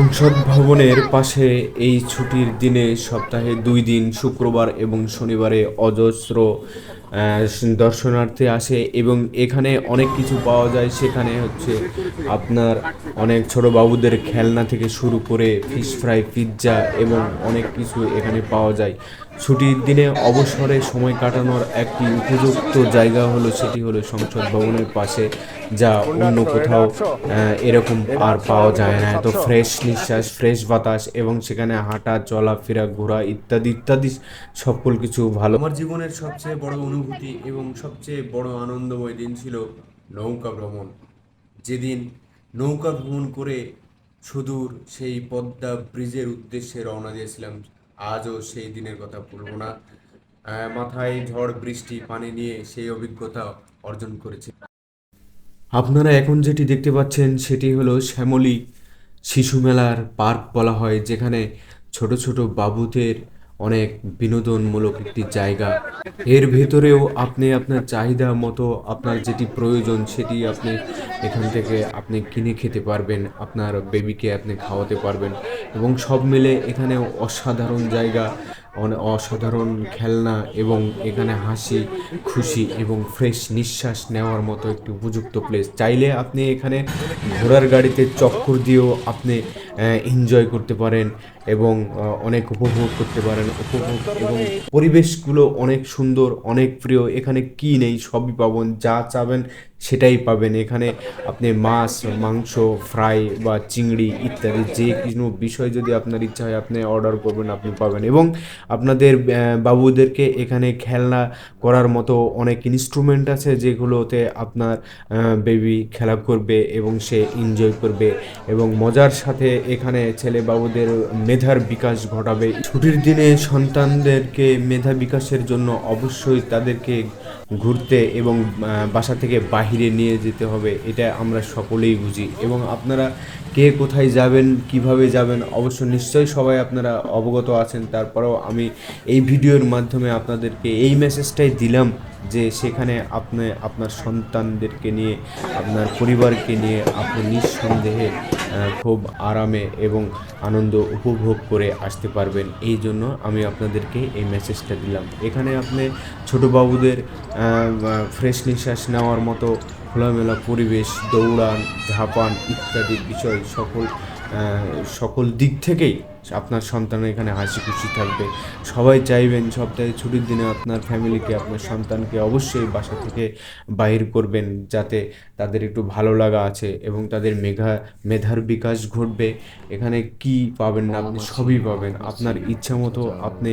সংসদ ভবনের পাশে এই ছুটির দিনে সপ্তাহে দুই দিন শুক্রবার এবং শনিবারে অজস্র দর্শনার্থী আসে এবং এখানে অনেক কিছু পাওয়া যায়। সেখানে হচ্ছে আপনার অনেক ছোট বাবুদের খেলনা থেকে শুরু করে ফিশ ফ্রাই পিৎজা এবং অনেক কিছু এখানে পাওয়া যায়। ছুটির দিনে অবসরে সময় কাটানোর একটি উপযুক্ত জায়গা হলো, সেটি হলো সংসদ ভবনের পাশে, যা অন্য কোথাও এরকম আর পাওয়া যায় না। এত ফ্রেশ নিঃশ্বাস ফ্রেশ বাতাস এবং সেখানে হাঁটা, চলাফেরা, ঘোরা ইত্যাদি ইত্যাদি সকল কিছু ভালো। আমার জীবনের সবচেয়ে বড় অনুভূতি এবং সবচেয়ে বড় আনন্দময় দিন ছিল নৌকা ভ্রমণ। যেদিন নৌকা ভ্রমণ করে সুদূর সেই পদ্মা ব্রিজের উদ্দেশ্যে রওনা দিয়েছিলাম, আজও সেই দিনের কথা ভুলব না। মাথায় ঝড়, বৃষ্টি, পানি নিয়ে সেই অভিজ্ঞতা অর্জন করেছি। আপনারা এখন যেটি দেখতে পাচ্ছেন, সেটি হলো শ্যামলী শিশু মেলার পার্ক বলা হয়, যেখানে ছোট ছোট বাবুদের অনেক বিনোদনমূলক একটি জায়গা। এর ভেতরেও আপনি আপনার চাহিদা মতো আপনার যেটি প্রয়োজন সেটি আপনি এখান থেকে আপনি কিনে খেতে পারবেন, আপনার বেবিকে আপনি খাওয়াতে পারবেন এবং সব মিলে এখানে অসাধারণ জায়গা অসাধারণ খেলনা এবং এখানে হাসি, খুশি এবং ফ্রেশ নিঃশ্বাস নেওয়ার মতো একটি উপযুক্ত প্লেস চাইলে আপনি এখানে ঘোড়ার গাড়িতে চক্কর দিয়েও আপনি এনজয় করতে পারেন এবং অনেক উপভোগ করতে পারেন। উপভোগ এবং পরিবেশগুলো অনেক সুন্দর, অনেক প্রিয়। এখানে কি নেই, সবই পাবেন। যা চাবেন সেটাই পাবেন। এখানে আপনি মাছ, মাংস ফ্রাই বা চিংড়ি ইত্যাদি যে কোনো বিষয় যদি আপনার ইচ্ছা হয় আপনি অর্ডার করবেন, আপনি পাবেন। এবং আপনাদের বাবুদেরকে এখানে খেলনা করার মতো অনেক ইনস্ট্রুমেন্ট আছে যেগুলোতে আপনার বেবি খেলা করবে এবং সে এনজয় করবে এবং মজার সাথে এখানে ছেলে বাবুদের মেধার বিকাশ ঘটাবে। ছুটির দিনে সন্তানদেরকে মেধা বিকাশের জন্য অবশ্যই তাদেরকে ঘুরতে এবং বাসা থেকে বাহিরে নিয়ে যেতে হবে, এটা আমরা সকলেই বুঝি। এবং আপনারা কে কোথায় যাবেন, কীভাবে যাবেন, অবশ্য নিশ্চয়ই সবাই আপনারা অবগত আছেন। তারপরেও আমি এই ভিডিওর মাধ্যমে আপনাদেরকে এই মেসেজটাই দিলাম যে সেখানে আপনি আপনার সন্তানদেরকে নিয়ে, আপনার পরিবারকে নিয়ে আপনি নিঃসন্দেহে খুব আরামে এবং আনন্দ উপভোগ করে আসতে পারবেন। এই জন্য আমি আপনাদেরকে এই মেসেজটা দিলাম। এখানে আপনি ছোট বাবুদের ফ্রেশ নিঃশ্বাস নেওয়ার মতো খোলামেলা পরিবেশ, দৌড়ান, ঝাঁপান ইত্যাদি বিষয় সকল সকল দিক থেকেই আপনার সন্তান এখানে হাসি খুশি থাকবে। সবাই চাইবেন সপ্তাহে ছুটির দিনে আপনার ফ্যামিলিকে, আপনার সন্তানকে অবশ্যই বাসা থেকে বাহির করবেন যাতে তাদের একটু ভালো লাগা আছে এবং তাদের মেঘা, মেধার বিকাশ ঘটবে। এখানে কি পাবেন না আপনি সবই পাবেন। আপনার ইচ্ছা মতো আপনি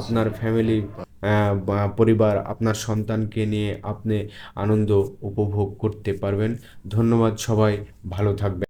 আপনার ফ্যামিলি পরিবার, আপনার সন্তানকে নিয়ে আপনি আনন্দ উপভোগ করতে পারবেন। ধন্যবাদ সবাই, ভালো থাকবেন।